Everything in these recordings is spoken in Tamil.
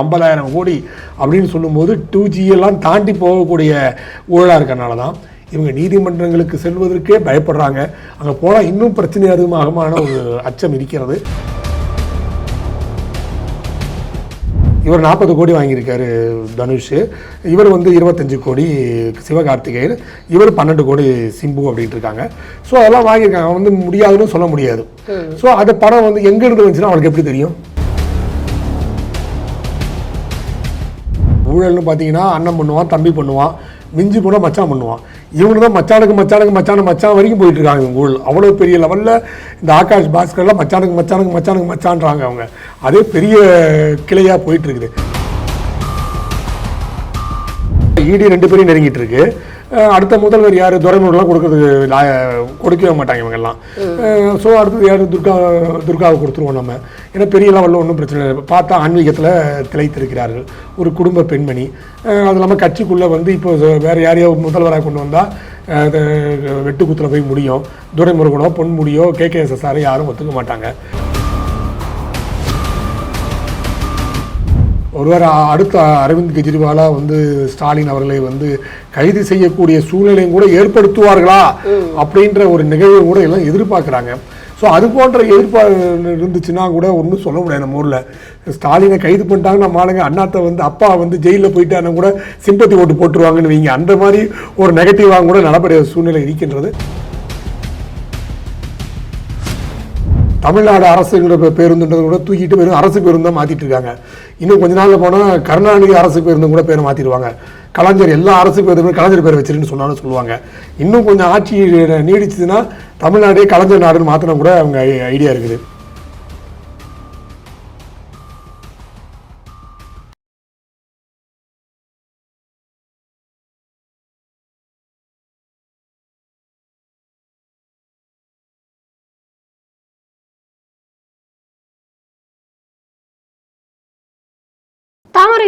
ஐம்பதாயிரம் கோடி அப்படின்னு சொல்லும்போது டூ ஜி எல்லாம் தாண்டி போகக்கூடிய ஊழலாக இருக்கறனால தான் இவங்க நீதிமன்றங்களுக்கு செல்வதற்கே பயப்படுறாங்க. அங்கே போனால் இன்னும் பிரச்சனை அதிகமாகமான ஒரு அச்சம் இருக்கிறது. இவர் நாற்பது கோடி வாங்கியிருக்காரு தனுஷ். இவர் வந்து இருபத்தஞ்சு கோடி சிவகார்த்திகேயன். இவர் பன்னெண்டு கோடி சிம்பு அப்படின்ட்டு இருக்காங்க. ஸோ அதெல்லாம் வாங்கியிருக்காங்க. வந்து முடியாதுன்னு சொல்ல முடியாது. ஸோ அது படம் வந்து எங்கேருந்து வந்துச்சுன்னா அவனுக்கு எப்படி தெரியும்? ஊழல்னு பார்த்தீங்கன்னா அண்ணன் பண்ணுவான் தம்பி பண்ணுவான் மிஞ்சி போனால் மச்சான் பண்ணுவான். இவங்க தான் மச்சானுக்கு மச்சானுக்கு மச்சான மச்சான் வரைக்கும் போயிட்டு இருக்காங்க இவங்க ஊழல் அவ்வளோ பெரிய லெவலில் இந்த ஆகாஷ் பாஸ்கர்லாம் மச்சானுக்கு மச்சானுக்கு மச்சானுக்கு மச்சான்றாங்க அவங்க. அதே பெரிய கிளையாக போயிட்டு இருக்குது. இடி ரெண்டு பேரும் நெருங்கிட்டு இருக்கு. அடுத்த முதல்வர் யார்? துரைமுருகெல்லாம் கொடுக்கறது லா- கொடுக்கவே மாட்டாங்க இவங்கெல்லாம். ஸோ அடுத்தது யார்? துர்கா துர்காவை கொடுத்துருவோம் நம்ம. ஏன்னா பெரிய லெவலில் ஒன்றும் பிரச்சனை இல்லை. பார்த்தா ஆன்மீகத்தில் திளைத்திருக்கிறார்கள். ஒரு குடும்ப பெண்மணி. அது இல்லாமல் கட்சிக்குள்ளே வந்து இப்போ வேறு யாரையோ முதல்வராக கொண்டு வந்தால் வெட்டுக்குத்தில் போய் முடியும். துரைமுருகனோ பொன்முடியோ கே கே எஸ் யாரும் ஒத்துக்க மாட்டாங்க. ஒருவர் அடுத்த அரவிந்த் கெஜ்ரிவாலா வந்து ஸ்டாலின் அவர்களை வந்து கைது செய்யக்கூடிய சூழ்நிலையும் கூட ஏற்படுத்துவார்களா அப்படின்ற ஒரு நிகழ்வு கூட எல்லாம் எதிர்பார்க்குறாங்க. ஸோ அது போன்ற எதிர்பார்ப்பு இருந்துச்சுன்னா கூட ஒன்றும் சொல்ல முடியாது நம்ம ஊரில். ஸ்டாலினை கைது பண்ணிட்டாங்க நம்ம ஆளுங்க அண்ணாத்தை வந்து அப்பா வந்து ஜெயிலில் போயிட்டாங்கன்னா கூட சிம்பத்தி ஓட்டு போட்டுருவாங்கன்னு வைங்க. அந்த மாதிரி ஒரு நெகட்டிவாக கூட நடப்படைய சூழ்நிலை இருக்கின்றது. தமிழ்நாடு அரசுங்கிற பேருந்துன்றது பேருந்துன்றதை கூட தூக்கிட்டு வெறும் அரசு பேருந்து தான் மாற்றிட்டு இருக்காங்க. இன்னும் கொஞ்ச நாளில் போனால் கருணாநிதி அரசு பேருந்து கூட பேரை மாற்றிடுவாங்க கலைஞர் எல்லா அரசு பேருந்துமே கலைஞர் பேரை வச்சிருன்னு சொன்னாலும் சொல்லுவாங்க. இன்னும் கொஞ்சம் ஆட்சி நீடிச்சதுன்னா தமிழ்நாடே கலைஞர் நாடுன்னு மாற்றினா கூட அவங்க ஐடியா இருக்குது.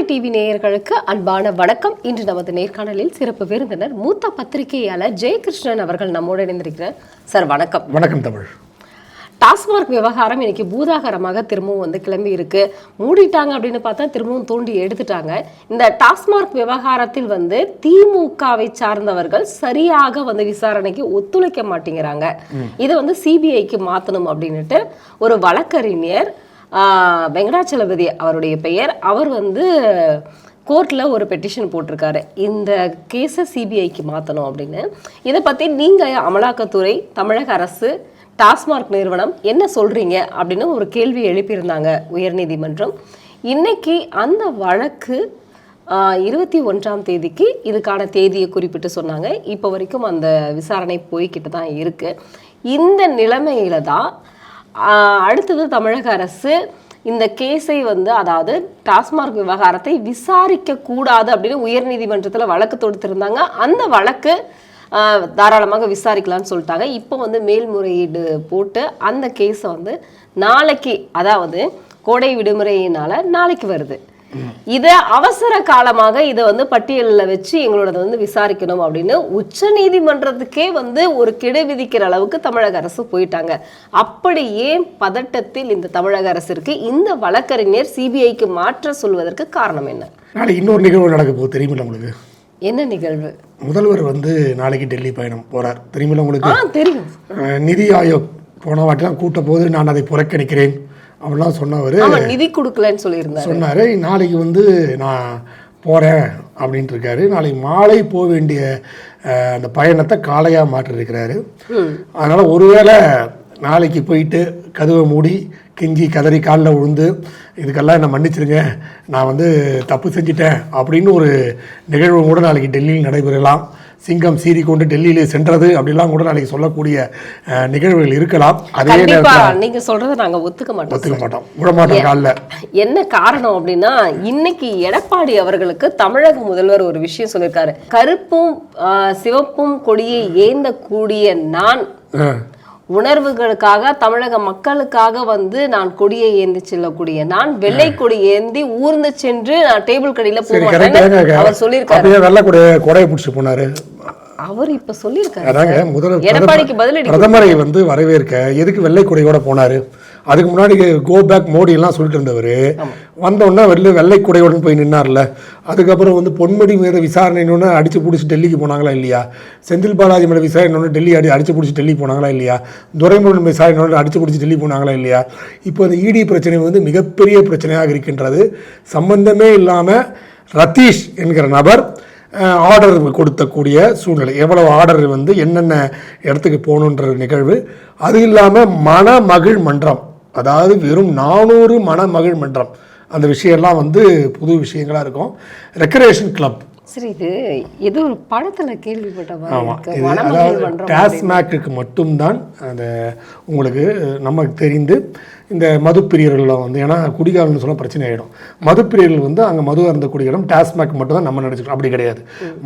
டிவி நேயர்களுக்கு அன்பான வணக்கம். இன்று நமது நேர்காணலில் சிறப்பு விருந்தினர் மூத்த பத்திரிகையாளர் ஜெயகிருஷ்ணன் அவர்கள் நம்மோடு இணைந்திருக்கிறார். சார் வணக்கம். வணக்கம் தமிழ். டாஸ்மார்க் விவகாரம் இன்னைக்கு பூதாகரமாக திரும்பவும் வந்து கிளம்பி இருக்கு. மூடிட்டாங்க அப்படின்னு பார்த்தா திரும்பவும் தோண்டி எடுத்துட்டாங்க. இந்த டாஸ்மார்க் விவகாரத்தில் வந்து திமுகவை சார்ந்தவர்கள் சரியாக வந்து விசாரணைக்கு ஒத்துழைக்க மாட்டேங்கிறாங்க. இதை வந்து சிபிஐக்கு மாத்தணும் அப்படின்னுட்டு ஒரு வழக்கறிஞர் வெங்கடாச்சலபதி அவருடைய பெயர். அவர் வந்து கோர்ட்டில் ஒரு பெட்டிஷன் போட்டிருக்காரு. இந்த கேஸை சிபிஐக்கு மாற்றணும் அப்படின்னு. இதை பற்றி நீங்கள் அமலாக்கத்துறை தமிழக அரசு டாஸ்மார்க் நிறுவனம் என்ன சொல்கிறீங்க அப்படின்னு ஒரு கேள்வி எழுப்பியிருந்தாங்க உயர்நீதிமன்றம். இன்னைக்கு அந்த வழக்கு இருபத்தி ஒன்றாம் தேதிக்கு இதுக்கான தேதியை குறிப்பிட்டு சொன்னாங்க. இப்போ வரைக்கும் அந்த விசாரணை போய்கிட்டு தான் இருக்குது இந்த நிலைமையில தான் அடுத்தது தமிழக அரசு இந்த கேஸை வந்து அதாவது டாஸ்மார்க் விவகாரத்தை விசாரிக்க கூடாது அப்படின்னு உயர்நீதிமன்றத்தில் வழக்கு தொடுத்திருந்தாங்க. அந்த வழக்கு தாராளமாக விசாரிக்கலாம்னு சொல்லிட்டாங்க. இப்போ வந்து மேல்முறையீடு போட்டு அந்த கேஸை வந்து நாளைக்கு அதாவது கோடை விடுமுறையினால நாளைக்கு வருது. இதை அவசர காலமாக இதை வந்து பட்டியலில் வச்சு எங்களோட வந்து விசாரிக்கணும் அப்படின்னு உச்ச நீதிமன்றத்துக்கே வந்து ஒரு கெடு விதிக்கிற அளவுக்கு தமிழக அரசு போயிட்டாங்க. அப்படி ஏன் பதட்டத்தில் இந்த தமிழக அரசு இருக்கு இந்த வழக்கறிஞர் சிபிஐக்கு மாற்ற சொல்வதற்கு காரணம் என்ன? நாளைக்கு இன்னொரு நிகழ்வு நடக்க போகுது. தெரியுமில்ல உங்களுக்கு? என்ன நிகழ்வு? முதல்வர் வந்து நாளைக்கு டெல்லி பயணம் போறார். தெரியுமில்ல உங்களுக்கு? தெரியும். நிதி ஆயோக் போன வாட்டிலாம் கூட்ட போது நான் அதை புறக்கணிக்கிறேன். அப்படிலாம் சொன்னவர் நிதி கொடுக்கலன்னு சொல்லியிருந்தாரு. சொன்னார் நாளைக்கு வந்து நான் போகிறேன் அப்படின்ட்டு இருக்காரு நாளைக்கு மாலை போக வேண்டிய அந்த பயணத்தை காலையாக மாற்றிருக்கிறாரு. அதனால் ஒருவேளை நாளைக்கு போயிட்டு கதவை மூடி கெஞ்சி கதறி காலில் விழுந்து இதுக்கெல்லாம் என்னை மன்னிச்சிருங்க நான் வந்து தப்பு செஞ்சிட்டேன் அப்படின்னு ஒரு நிகழ்வு கூட நாளைக்கு டெல்லியில் நடைபெறலாம். சிங்கம் சீறி கொண்டு டெல்லியிலே சென்றது அப்படிலாம் கூட நாளைக்கு சொல்லக்கூடிய நிகழ்வுகள் இருக்கலாம். அதே நேரத்தில் நீங்க சொல்றதை நாங்க ஒத்துக்க மாட்டோம் ஒத்துக்க மாட்டோம். விடமாட்டோம் காலில். என்ன காரணம் அப்படின்னா இன்னைக்கு எடப்பாடி அவர்களுக்கு தமிழக முதல்வர் ஒரு விஷயம் சொல்லியிருக்காரு. கருப்பும் சிவப்பும் கொடியை ஏந்தக்கூடிய நான் உணர்வுகளுக்காக தமிழக மக்களுக்காக வந்து நான் கொடியை ஏந்தி செல்லக்கூடிய நான் வெள்ளை கொடி ஏந்தி ஊர்ந்து சென்று நான் டேபிள் கடையில போவேன் அவர் சொல்லியிருக்காரு. வெள்ளை கொடை கொடையை பிடிச்சி போனாரு. அவர் இப்ப சொல்லியிருக்காரு அதாங்க முதல் எடப்பாடிக்கு பதிலடி பிரதமரை வந்து வரவேற்க எதுக்கு வெள்ளை கொடையோட போனாரு? அதுக்கு முன்னாடி கோ பேக் மோடி எல்லாம் சொல்லிட்டு இருந்தவர். வந்தோடனே வெளில வெள்ளை குடையுடன் போய் நின்னார்ல. அதுக்கப்புறம் வந்து பொன்முடி மீது விசாரணைன்னு அடிச்சு பிடிச்சி டெல்லிக்கு போனாங்களா இல்லையா? செந்தில் பாலாஜி மேலே விசாரணை டெல்லி அடி அடிச்சு பிடிச்சி டெல்லி போனாங்களா இல்லையா? துரைமுருகன் விசாரணை அடிச்சு பிடிச்சி டெல்லி போனாங்களா இல்லையா? இப்போ இந்த இடி பிரச்சனை வந்து மிகப்பெரிய பிரச்சனையாக இருக்கின்றது. சம்பந்தமே இல்லாமல் ரதீஷ் என்கிற நபர் ஆர்டர் கொடுத்தக்கூடிய சூழ்நிலை. எவ்வளவு ஆர்டர் வந்து என்னென்ன இடத்துக்கு போகணுன்ற நிகழ்வு. அது இல்லாமல் மணமகிழ் மன்றம். அதாவது வெறும் நானூறு மணமகிழ் மன்றம் அந்த விஷயம்லாம் வந்து புது விஷயங்களா இருக்கும். ரெக்கரேஷன் கிளப் சரி இது ஏதோ ஒரு படத்துல கேள்விப்பட்ட டாஸ்மேக்கு மட்டும்தான் அந்த உங்களுக்கு நமக்கு தெரிந்து இந்த மதுப்பிரியர்கள்லாம் வந்து ஏன்னா குடிகாரம்னு சொல்ல பிரச்சனை ஆகிடும் மதுப்பிரியர்கள் வந்து அங்கே மது அருந்தக்கூடிய இடம் டாஸ்மேக் மட்டும் தான் நம்ம நினச்சிக்கிறோம். அப்படி கிடையாது.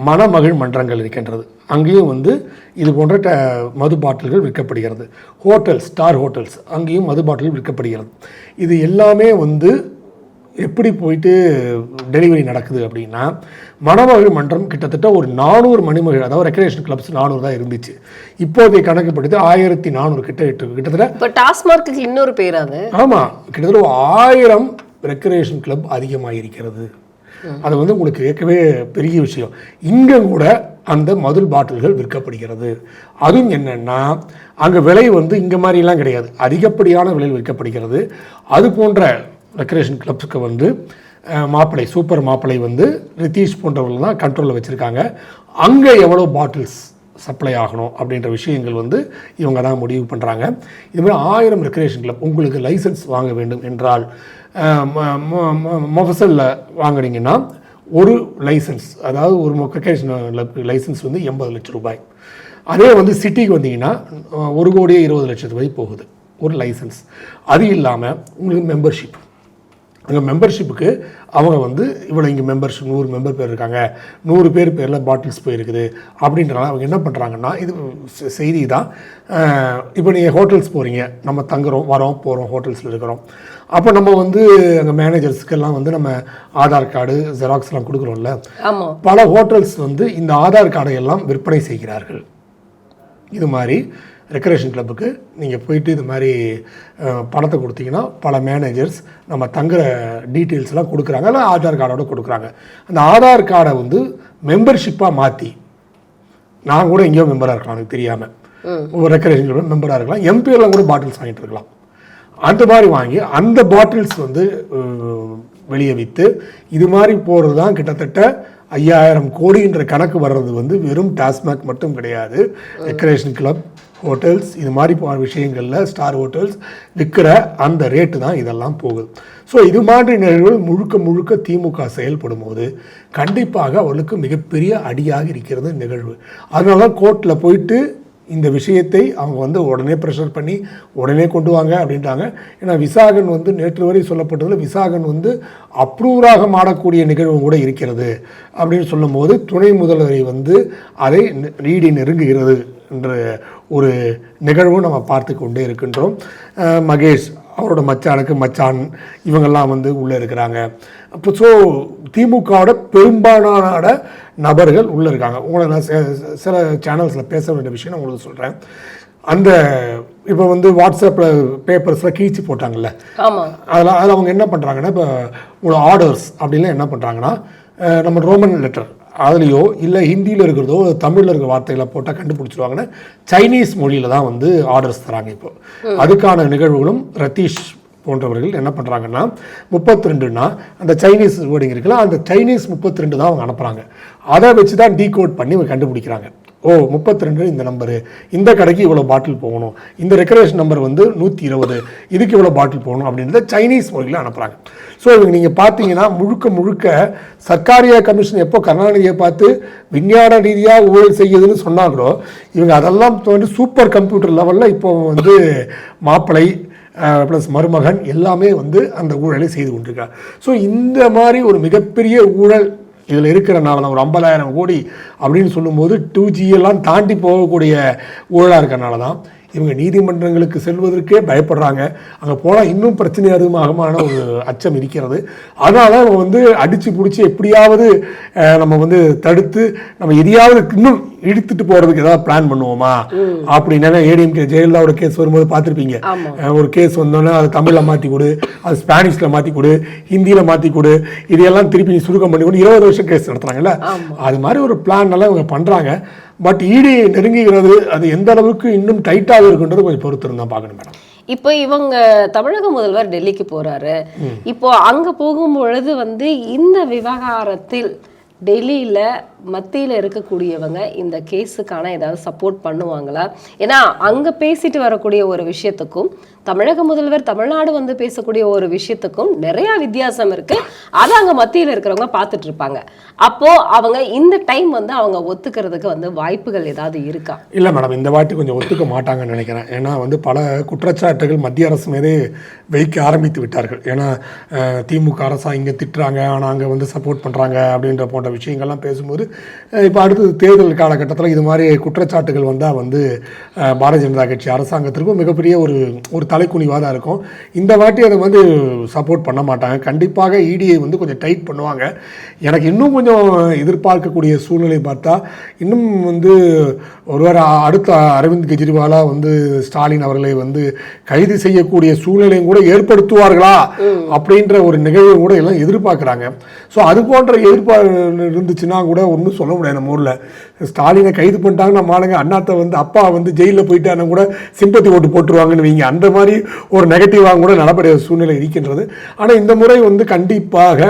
மணமகிழ் மன்றங்கள் இருக்கின்றது. அங்கேயும் வந்து இது போன்ற ட மது பாட்டில்கள் விற்கப்படுகிறது. ஹோட்டல்ஸ் ஸ்டார் ஹோட்டல்ஸ் அங்கேயும் மது பாட்டில் விற்கப்படுகிறது. இது எல்லாமே வந்து எப்படி போயிட்டு டெலிவரி நடக்குது அப்படின்னா மணமகள் மன்றம் கிட்டத்தட்ட ஒரு நானூறு மணிமகள் அதாவது ரெக்ரேஷன் கிளப்ஸ் நானூறு தான் இருந்துச்சு. இப்போதைய கணக்குப்படுத்தி ஆயிரத்தி நானூறு கிட்ட இருக்கு. கிட்டத்தட்ட இப்ப டாஸ்மார்க்கு இன்னொரு பேர் அது. ஆமாம் கிட்டத்தட்ட ஆயிரம் ரெக்ரேஷன் கிளப் அதிகமாக இருக்கிறது. அது வந்து உங்களுக்கு கேட்கவே பெரிய விஷயம். இங்கே கூட அந்த மதுள் பாட்டில்கள் விற்கப்படுகிறது. அதுவும் என்னன்னா அங்கே விலை வந்து இங்கே மாதிரிலாம் கிடையாது. அதிகப்படியான விலையில் விற்கப்படுகிறது. அது போன்ற ரெக்ரேஷன் கிளப்ஸுக்கு வந்து மாப்பிளை சூப்பர் மாப்பிளை வந்து ரித்தீஷ் போன்றவர்கள் தான் கண்ட்ரோலில் வச்சுருக்காங்க. அங்கே எவ்வளோ பாட்டில்ஸ் சப்ளை ஆகணும் அப்படின்ற விஷயங்கள் வந்து இவங்க தான் முடிவு பண்ணுறாங்க இதுமாதிரி ஆயிரம் ரெக்ரேஷன் கிளப் உங்களுக்கு லைசன்ஸ் வாங்க வேண்டும் என்றால் மொஃபசலில் வாங்கினீங்கன்னா ஒரு லைசன்ஸ் அதாவது ஒரு ரெக்ரேஷன் லைசன்ஸ் வந்து எண்பது லட்சம் ரூபாய். அதே வந்து சிட்டிக்கு வந்தீங்கன்னா ஒரு கோடியே இருபது லட்சத்து வரை போகுது ஒரு லைசன்ஸ் அது இல்லாமல் உங்களுக்கு மெம்பர்ஷிப் அங்கே மெம்பர்ஷிப்புக்கு அவங்க வந்து இவ்வளோ இங்கே மெம்பர்ஷிப் நூறு மெம்பர் பேர் இருக்காங்க நூறு பேர் பேரில் பாட்டில்ஸ் போயிருக்குது அப்படின்றனால அவங்க என்ன பண்ணுறாங்கன்னா இது செய்தி தான் இப்போ நீங்கள் ஹோட்டல்ஸ் போகிறீங்க நம்ம தங்குறோம் வரோம் போகிறோம் ஹோட்டல்ஸில் இருக்கிறோம். அப்போ நம்ம வந்து அங்கே மேனேஜர்ஸ்க்கெல்லாம் வந்து நம்ம ஆதார் கார்டு ஜெராக்ஸ்லாம் கொடுக்குறோம்ல. பல ஹோட்டல்ஸ் வந்து இந்த ஆதார் கார்டை எல்லாம் விற்பனை செய்கிறார்கள். இது மாதிரி ரெக்கரேஷன் கிளப்புக்கு நீங்கள் போயிட்டு இது மாதிரி பணத்தை கொடுத்தீங்கன்னா பல மேனேஜர்ஸ் நம்ம தங்குற டீட்டெயில்ஸ்லாம் கொடுக்குறாங்க. இல்லை ஆதார் கார்டோட கொடுக்குறாங்க. அந்த ஆதார் கார்டை வந்து மெம்பர்ஷிப்பாக மாற்றி நான் கூட எங்கேயோ மெம்பராக இருக்கலாம் எனக்கு தெரியாமல் ஒரு ரெக்கரேஷன் கிளப் மெம்பராக இருக்கலாம். எம்பிஎல்லாம் கூட பாட்டில்ஸ் வாங்கிட்டு இருக்கலாம். அந்த மாதிரி வாங்கி அந்த பாட்டில்ஸ் வந்து வெளியே விற்று இது மாதிரி போகிறது தான் கிட்டத்தட்ட ஐயாயிரம் கோடின்ற கணக்கு வர்றது வந்து வெறும் டாஸ்மாக் மட்டும் கிடையாது. ரெக்ரேஷன் கிளப் ஹோட்டல்ஸ் இது மாதிரி போ விஷயங்களில் ஸ்டார் ஹோட்டல்ஸ் விற்கிற அந்த ரேட்டு தான் இதெல்லாம் போகுது. ஸோ இது மாதிரி நிகழ்வுகள் முழுக்க முழுக்க திமுக செயல்படும் போது கண்டிப்பாக அவளுக்கு மிகப்பெரிய அடியாக இருக்கிறது நிகழ்வு. அதனால தான் கோர்ட்டில் போயிட்டு இந்த விஷயத்தை அவங்க வந்து உடனே ப்ரெஷர் பண்ணி உடனே கொண்டு வாங்க அப்படின்ட்டாங்க ஏன்னா விசாகன் வந்து நேற்று வரை சொல்லப்பட்டதில் விசாகன் வந்து அப்ரூவராக மாடக்கூடிய நிகழ்வு கூட இருக்கிறது அப்படின்னு சொல்லும்போது துணை முதல்வரை வந்து அதை ரீடி நெருங்குகிறது. என்ற ஒரு நிகழ்வும் நம்ம பார்த்து கொண்டே இருக்கின்றோம். மகேஷ் அவரோட மச்சானுக்கு மச்சான் இவங்கெல்லாம் வந்து உள்ளே இருக்கிறாங்க. அப்போ ஸோ திமுகவோட பெரும்பாலான நபர்கள் உள்ளே இருக்காங்க. உங்களை நான் சில- சேனல்ஸில் பேச வேண்டிய விஷயம் நான் உங்களுக்கு சொல்கிறேன் அந்த இப்போ வந்து வாட்ஸ்அப்பில் பேப்பர்ஸில் கீழ்ச்சி போட்டாங்கல்ல? அதில் அதில் அவங்க என்ன பண்ணுறாங்கன்னா இப்போ உங்களோட ஆர்டர்ஸ் அப்படின்லாம் என்ன பண்ணுறாங்கன்னா நம்ம ரோமன் லெட்டர் அதுலேயோ இல்லை ஹிந்தியில் இருக்கிறதோ தமிழில் இருக்கிற வார்த்தைகளை போட்டால் கண்டுபிடிச்சிருவாங்கன்னு சைனீஸ் மொழியில் தான் வந்து ஆர்டர்ஸ் தராங்க இப்போ. அதுக்கான நிகழ்வுகளும் ரத்தீஷ் போன்றவர்கள் என்ன பண்ணுறாங்கன்னா முப்பத்தி ரெண்டுனா அந்த சைனீஸ் வேர்டிங் இருக்குல்ல அந்த சைனீஸ் முப்பத்தி ரெண்டு தான் அவங்க அனுப்புகிறாங்க அதை வச்சு தான் டீகோட் பண்ணி அவங்க கண்டுபிடிக்கிறாங்க. ஓ முப்பத்தி ரெண்டு இந்த நம்பரு. இந்த கடைக்கு இவ்வளோ பாட்டில் போகணும். இந்த ரெக்கரேஷன் நம்பர் வந்து நூற்றி இருபது. இதுக்கு இவ்வளோ பாட்டில் போகணும் அப்படின்றத சைனீஸ் மொழியில் அனுப்புகிறாங்க ஸோ இவங்க நீங்கள் பார்த்தீங்கன்னா முழுக்க முழுக்க சர்க்காரிய கமிஷன் எப்போ கருணாநிதியை பார்த்து விஞ்ஞான ரீதியாக ஊழல் செய்யுதுன்னு சொன்னாங்களோ இவங்க அதெல்லாம் வந்து சூப்பர் கம்ப்யூட்டர் லெவலில் இப்போ வந்து மாப்பிளை ப்ளஸ் மருமகன் எல்லாமே வந்து அந்த ஊழலை செய்து கொண்டிருக்காங்க. ஸோ இந்த மாதிரி ஒரு மிகப்பெரிய ஊழல் இதில் இருக்கிறனால தான் ஒரு ஐம்பதாயிரம் கோடி அப்படின்னு சொல்லும்போது டூ ஜி எல்லாம் தாண்டி போகக்கூடிய ஊழலாக இருக்கிறனால தான் இவங்க நீதிமன்றங்களுக்கு செல்வதற்கே பயப்படுறாங்க. அங்கே போனால் இன்னும் பிரச்சனை அதிகமாகமான ஒரு அச்சம் இருக்கிறது. அதனால அவங்க வந்து அடித்து பிடிச்சி எப்படியாவது நம்ம வந்து தடுத்து நம்ம எதையாவது இன்னும் இழுத்துட்டு போறதுக்கு ஏதாவது பிளான் பண்ணுவோமா? அப்படின்னா ஏடிஎம்கே ஜெயலலிதாவோட கேஸ் வரும்போது பார்த்துருப்பீங்க. ஒரு கேஸ் வந்தோன்னே அது தமிழில் மாற்றி கொடு அது ஸ்பானிஷில் மாற்றி கொடு ஹிந்தியில் மாற்றி கொடு இதையெல்லாம் திருப்பி சுருக்கம் பண்ணி கொடு. இருபது வருஷம் கேஸ் நடத்துறாங்கல்ல. அது மாதிரி ஒரு பிளான் எல்லாம் இவங்க பண்ணுறாங்க பட் இடி நெருங்குகிறது அது எந்த அளவுக்கு இன்னும் டைட்டாக இருக்குன்றது கொஞ்சம் பொறுத்து இருந்தால் பார்க்கணும் மேடம். இப்போ இவங்க தமிழக முதல்வர் டெல்லிக்கு போறாரு. இப்போ அங்க போகும் பொழுது வந்து இந்த விவகாரத்தில் டெல்லியில மத்தியில் இருக்கக்கூடியவங்க இந்த கேஸுக்கான ஏதாவது சப்போர்ட் பண்ணுவாங்களா? ஏன்னா அங்கே பேசிட்டு வரக்கூடிய ஒரு விஷயத்துக்கும் தமிழக முதல்வர் தமிழ்நாடு வந்து பேசக்கூடிய ஒரு விஷயத்துக்கும் நிறையா வித்தியாசம் இருக்குது அதை அங்கே மத்தியில் இருக்கிறவங்க பார்த்துட்டு இருப்பாங்க. அப்போது அவங்க இந்த டைம் வந்து அவங்க ஒத்துக்கிறதுக்கு வந்து வாய்ப்புகள் ஏதாவது இருக்கா? இல்லை மேடம் இந்த வாட்டி கொஞ்சம் ஒத்துக்க மாட்டாங்கன்னு நினைக்கிறேன். ஏன்னா வந்து பல குற்றச்சாட்டுகள் மத்திய அரசு மீதே வைக்க ஆரம்பித்து விட்டார்கள். ஏன்னா திமுக அரசா இங்கே திட்டுறாங்க ஆனால் அங்கே வந்து சப்போர்ட் பண்ணுறாங்க அப்படின்ற போன்ற விஷயங்கள்லாம் பேசும்போது இப்போ அடுத்தது தேர்தல் காலகட்டத்தில் இது மாதிரி குற்றச்சாட்டுகள் வந்தால் வந்து பாரதிய ஜனதா கட்சி அரசாங்கத்திற்கும் மிகப்பெரிய ஒரு ஒரு தலைக்குனிவாக தான் இருக்கும். இந்த வாட்டி அதை வந்து சப்போர்ட் பண்ண மாட்டாங்க. கண்டிப்பாக இடியை வந்து கொஞ்சம் டைட் பண்ணுவாங்க. எனக்கு இன்னும் கொஞ்சம் எதிர்பார்க்கக்கூடிய சூழ்நிலை பார்த்தா இன்னும் வந்து ஒருவர் அடுத்த அரவிந்த் கெஜ்ரிவாலா வந்து ஸ்டாலின் அவர்களை வந்து கைது செய்யக்கூடிய சூழ்நிலையும் கூட ஏற்படுத்துவார்களா அப்படின்ற ஒரு நிகழ்வு கூட எல்லாம் எதிர்பார்க்குறாங்க. ஸோ அது போன்ற எதிர்பார்ப்பு இருந்துச்சுன்னா கூட ஒன்றும் சொல்ல முடியாது நம்ம ஊரில். ஸ்டாலினை கைது பண்ணிட்டாங்க நம்ம ஆளுங்க அண்ணாத்தை வந்து அப்பா வந்து ஜெயிலில் போயிட்டாங்கன்னா கூட சிம்பத்தி ஓட்டு போட்டுருவாங்கன்னு வைங்க. அந்த மாதிரி ஒரு நெகட்டிவாக கூட நடப்படைய சூழ்நிலை இருக்கின்றது. ஆனால் இந்த முறை வந்து கண்டிப்பாக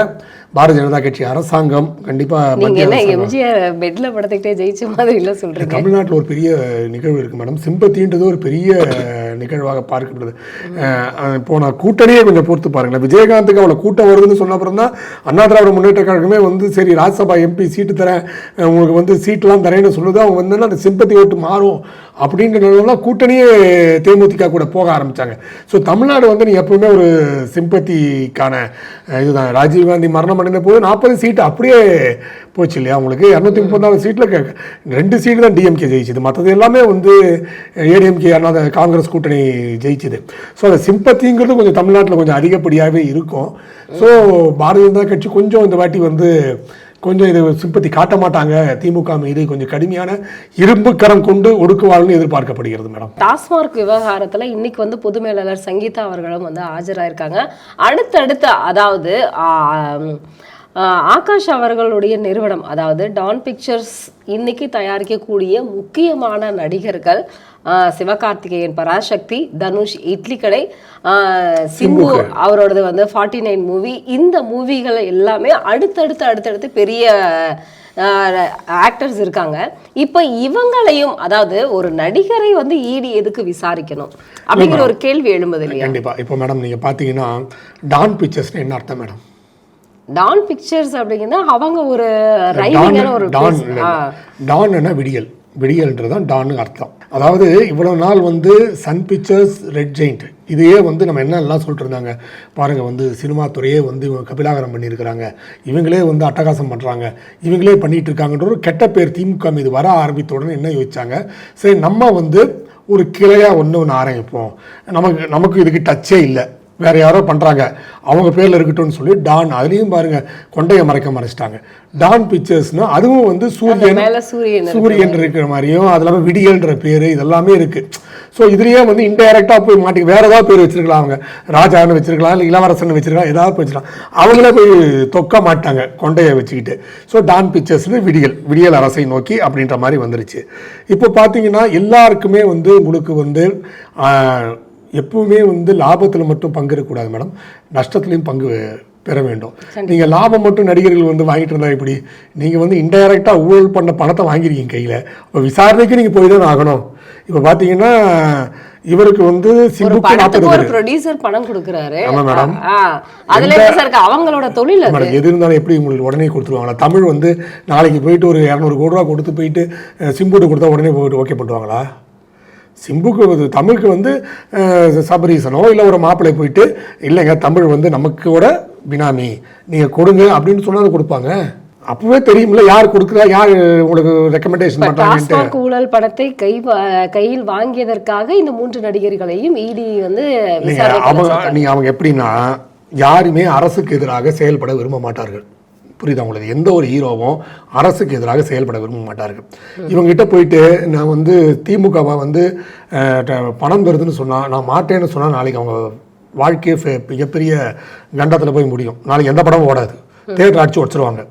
பாரதிய ஜனதா கட்சி அரசாங்கம் அரசாங்கம். எம்ஜிஆர் பெட்ல படுத்துக்கிட்டே ஜெயிச்ச மாதிரி இல்ல சொல்றீங்க? தமிழ்நாட்டில் ஒரு பெரிய நிகழ்வு இருக்கு மேடம். சிம்பத்தின்றது ஒரு பெரிய நிகழ்வாக பார்க்கப்படுது. போன கூட்டணியே கொஞ்சம் பொறுத்து பாருங்களேன். விஜயகாந்துக்கு அவ்வளோ கூட்டம் வருதுன்னு சொன்ன அப்புறம் தான் அண்ணா திராவிட முன்னேற்ற கழகமே வந்து சரி ராஜ்யசபா எம்பி சீட்டு தரேன் உங்களுக்கு வந்து சீட்லாம் தரேன்னு சொல்லுது. அவங்க வந்து அந்த சிம்பத்தி ஓட்டு மாறும். அப்படின்றதுலாம் கூட்டணியே தேமுதிக கூட போக ஆரம்பிச்சாங்க. ஸோ தமிழ்நாடு வந்து நீ எப்பவுமே ஒரு சிம்பத்திக்கான இதுதான். ராஜீவ்காந்தி மரணம் அடைந்த போது நாற்பது சீட்டு அப்படியே போச்சு இல்லையா உங்களுக்கு? இரநூத்தி முப்பத்தாறு சீட்டில் ரெண்டு சீட்டு தான் டிஎம்கே ஜெயிச்சுது. மற்றது எல்லாமே வந்து ஏடிஎம்கே அண்ணா காங்கிரஸ் கூட்டணி ஜெயிச்சுது. ஸோ அந்த சிம்பத்திங்கிறது கொஞ்சம் தமிழ்நாட்டில் கொஞ்சம் அதிகப்படியாகவே இருக்கும். ஸோ பாரதிய ஜனதா கட்சி கொஞ்சம் இந்த வாட்டி வந்து கொஞ்சம் இது சிம்பத்தி காட்ட மாட்டாங்க. திமுக மீது கொஞ்சம் கடுமையான இரும்பு கரம் கொண்டு ஒடுக்குவாள்னு எதிர்பார்க்கப்படுகிறது மேடம் டாஸ்மார்க் விவகாரத்துல இன்னைக்கு வந்து பொது மேலாளர் சங்கீதா அவர்களும் வந்து ஆஜராயிருக்காங்க. அடுத்தடுத்த அதாவது ஆகாஷ் அவர்களுடைய நிறுவனம் அதாவது டான் பிக்சர்ஸ் இன்னைக்கு தயாரிக்கக்கூடிய முக்கியமான நடிகர்கள் சிவகார்த்திகேயன் பராசக்தி தனுஷ் இட்லி கடை சிம்பு அவரோடது வந்து ஃபார்ட்டி நைன் மூவி இந்த மூவிகள் எல்லாமே அடுத்தடுத்து அடுத்தடுத்து பெரிய ஆக்டர்ஸ் இருக்காங்க. இப்போ இவங்களையும் அதாவது ஒரு நடிகரை வந்து ஈடி எதுக்கு விசாரிக்கணும்? அப்படிங்கிற ஒரு கேள்வி எழும்புது இல்லையா? கண்டிப்பா. இப்போ மேடம் நீங்க பார்த்தீங்கன்னா டான் பிக்சர்ஸ்னு என்ன அர்த்தம் மேடம் டான் பிக்சர்ஸ் அப்படிங்கன்னா அவங்க ஒரு டான் ரைமிங்கான ஒரு டான். டான் என்ன விடியல். விடியல்ன்றது தான் டான்னு அர்த்தம். அதாவது இவ்வளவு நாள் வந்து சன் பிக்சர்ஸ் ரெட் ஜெயிண்ட் இதையே வந்து நம்ம என்னெல்லாம் சொல்லிட்டு இருந்தாங்க பாருங்க வந்து சினிமா துறையே வந்து இவங்க கபிலாகரம் பண்ணியிருக்கிறாங்க. இவங்களே வந்து அட்டகாசம் பண்ணுறாங்க இவங்களே பண்ணிட்டு இருக்காங்கன்ற ஒரு கெட்ட பேர் திமுக மீது வர ஆரம்பித்த உடனே என்ன யோசிச்சாங்க? சரி நம்ம வந்து ஒரு கிளையாக ஒன்று ஒன்று ஆரம்பிப்போம். நமக்கு நமக்கு இதுக்கு டச்சே இல்லை. வேற யாரோ பண்றாங்க. அவங்க பேர்ல இருக்கட்டும்னு சொல்லி டான் அதுலயும் பாருங்க கொண்டையை மறைக்க மறைச்சிட்டாங்க. டான் பிக்சர்ஸ்னா அதுவும் வந்து சூரியன் சூரியன். சூரியன் இருக்கிற மாதிரியும் அது இல்லாமல் விடியல்ன்ற பேரு இதெல்லாமே இருக்கு. ஸோ இதுலயே வந்து இன்டைரக்டா போய் மாட்டி வேற ஏதாவது பேர் வச்சிருக்கலாம் அவங்க. ராஜான்னு வச்சிருக்கலாம் இல்லை இளவரசன் வச்சிருக்கலாம் ஏதாவது போய் வச்சிருக்கலாம். அவங்களே போய் தொக்க மாட்டாங்க கொண்டையை வச்சுக்கிட்டு. ஸோ டான் பிக்சர்ஸ்னு விடியல் விடியல் அரசை நோக்கி அப்படின்ற மாதிரி வந்துருச்சு. இப்போ பார்த்தீங்கன்னா எல்லாருக்குமே வந்து உங்களுக்கு வந்து எப்பவுமே வந்து லாபத்தில் மட்டும் பங்கு இருக்கக்கூடாது மேடம். நஷ்டத்துலையும் பங்கு பெற வேண்டும். நீங்க லாபம் மட்டும் நடிகர்கள் வந்து வாங்கிட்டு இருந்தா இப்படி நீங்க வந்து இன்டைரக்டா ஊழல் பண்ண பணத்தை வாங்கிருக்கீங்க கையில. இப்போ விசாரணைக்கு நீங்க போய் தான் ஆகணும். இப்போ பாத்தீங்கன்னா இவருக்கு வந்து சிம்புக்கு நாற்பது ஒரு பேர். ப்ரொடியூசர் பணம் கொடுக்குறாரு. ஆமா மேடம். அதுல சார் அவங்களோட தொழில் மேடம் எது இருந்தாலும் எப்படி உங்களுக்கு உடனே கொடுத்துருவாங்களா? தமிழ் வந்து நாளைக்கு போயிட்டு ஒரு இரநூறு கோடி ரூபா கொடுத்து போயிட்டு சிம்புட்டு கொடுத்தா உடனே போயிட்டு ஓகே பண்ணுவாங்களா சிம்புக்கு தமிழுக்கு வந்து சபரீசனோ இல்லை ஒரு மாப்பிள்ளை போயிட்டு இல்லைங்க தமிழ் வந்து நமக்கு கூட பினாமி. நீங்கள் கொடுங்க அப்படின்னு சொன்னா அதை கொடுப்பாங்க. அப்பவே தெரியும்ல யார் கொடுக்குறா யார் உங்களுக்கு ரெக்கமெண்டேஷன் டாஸ்மாக் ஊழல் படத்தை கை கையில் வாங்கியதற்காக இந்த மூன்று நடிகர்களையும் இடி வந்து அவங்க நீங்க அவங்க எப்படின்னா யாருமே அரசுக்கு எதிராக செயல்பட விரும்ப மாட்டார்கள். புரியுதா உங்களுக்கு? எந்த ஒரு ஹீரோவும் அரசுக்கு எதிராக செயல்பட விரும்ப மாட்டார்கள் இவங்ககிட்ட போயிட்டு நான் வந்து திமுகவை வந்து பணம் தருதுன்னு சொன்னால் நான் மாட்டேன்னு சொன்னால் நாளைக்கு அவங்க வாழ்க்கையே ஃபெ- மிகப்பெரிய கண்டத்தில் போய் முடியும். நாளைக்கு எந்த படமும் ஓடாது. தேட்டர் அடிச்சு உடச்சிருவாங்க